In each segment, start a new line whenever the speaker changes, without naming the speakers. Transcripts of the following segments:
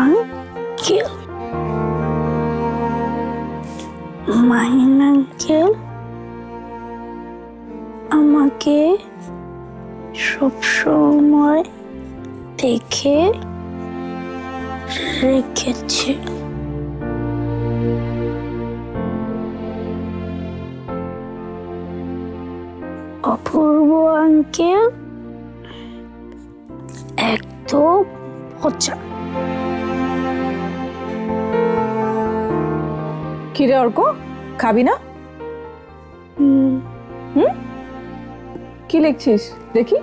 Uncle Mahin uncle আমাকে সবসময় দেখে রেখেছে। অপূর্ব আঙ্কেল একদম পচা।
কিরে অর্ক খাবি না?
হুম,
কি লিখছিস? দেখি।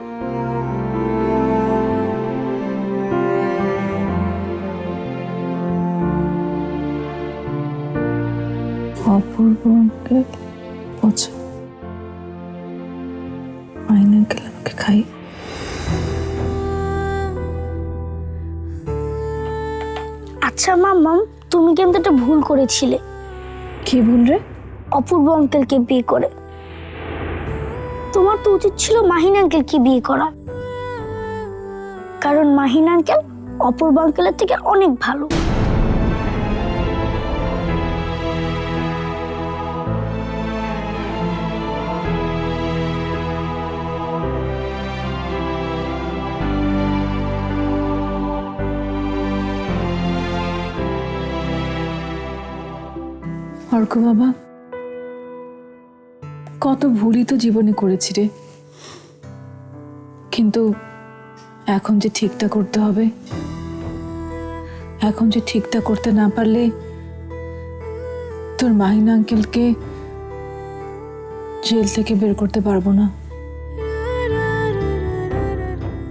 অপূর্ব পচা আঙ্কেল আমাকে খাই।
আচ্ছা মাম্মাম তুমি কিন্তু একটা ভুল করেছিলে।
কি ভুল রে?
অপূর্ব আঙ্কেলকে বিয়ে করে। তোমার তো উচিত ছিল মাহিন আঙ্কেলকে বিয়ে করা। কারণ মাহিন আঙ্কেল অপূর্ব আঙ্কেলের থেকে অনেক ভালো।
অর্ক বাবা। কত ভুলই তো জীবনে করেছি রে। কিন্তু এখন যে ঠিকটা করতে হবে, এখন যে ঠিকটা করতে না পারলে তোর মাহিন আঙ্কেলকে জেল থেকে বের করতে পারব না।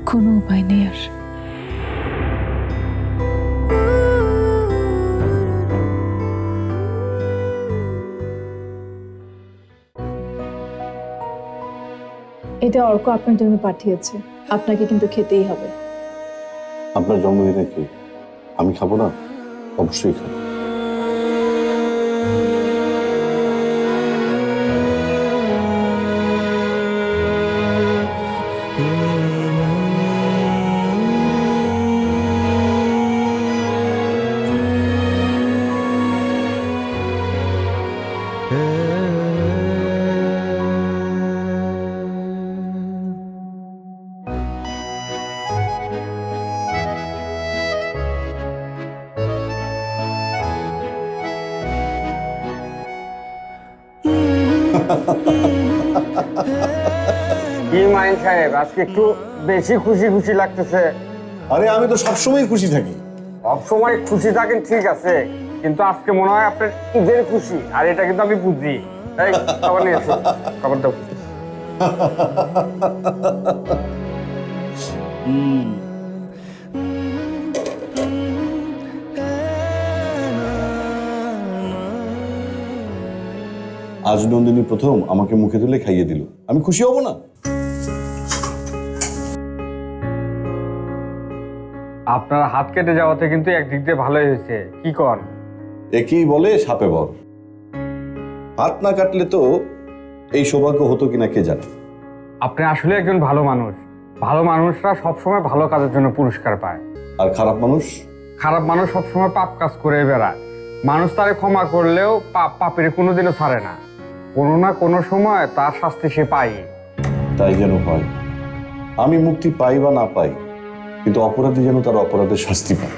কোনো উপায় নেই আর। এটা অর্ক আপনার জন্য পাঠিয়েছে। আপনাকে কিন্তু খেতেই হবে।
আপনার জন্মদিনে কি আমি খাব না? অবশ্যই খাব।
কি মাইন সাহেব আজকে একটু বেশি খুশি খুশি লাগতেছে।
আরে আমি তো সবসময় খুশি থাকি।
সব সময় খুশি থাকেন ঠিক আছে কিন্তু আজকে মনে হয় আপনার ঈদের খুশি আর এটা কিন্তু আমি বুঝি। এই খাবার নিয়ে এসো খাবার দাও।
আজ নন্দিনী প্রথম আমাকে মুখে তুলে খাইয়ে দিল। আমি খুশি হব না?
আপনার হাত কেটে যাওয়াতে কিন্তু একদিক দিয়ে ভালোই হয়েছে। কি কর?
একেই বলে সাপে বর। হাত না কাটলে তো এই সৌভাগ্য হতো কিনা কে জানে?
আপনি আসলে একজন ভালো মানুষ। ভালো মানুষরা সবসময় ভালো কাজের জন্য পুরস্কার পায়।
আর খারাপ মানুষ?
খারাপ মানুষ সবসময় পাপ কাজ করে বেড়ায়। মানুষ তারে ক্ষমা করলেও পাপ পাপের কোনোদিনও ছাড়ে না। কোনো না কোনো সময় তার শাস্তি সে পায়
তাই যেন হয়। আমি মুক্তি পাই বা না পাই, কিন্তু অপরাধী যেন তার অপরাধের শাস্তি পায়।